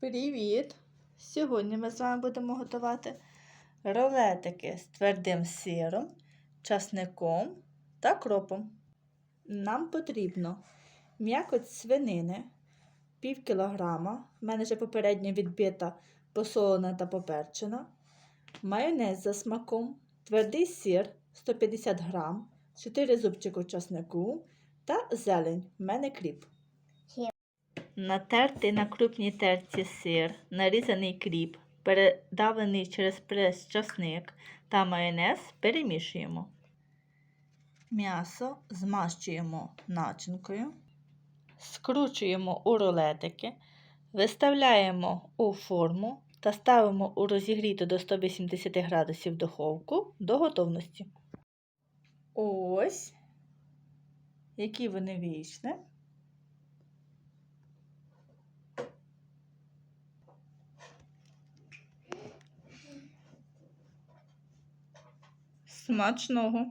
Привіт! Сьогодні ми з вами будемо готувати рулетики з твердим сиром, часником та кропом. Нам потрібно м'якоть свинини пів кілограма, в мене вже попередньо відбита, посолена та поперчена, майонез за смаком, твердий сир 150 грам, 4 зубчики часнику та зелень, в мене кріп. Натертий на крупній терці сир, нарізаний кріп, передавлений через прес часник та майонез перемішуємо. М'ясо змащуємо начинкою, скручуємо у рулетики, виставляємо у форму та ставимо у розігріту до 180 градусів духовку до готовності. Ось, які вони вийшли. Смачного.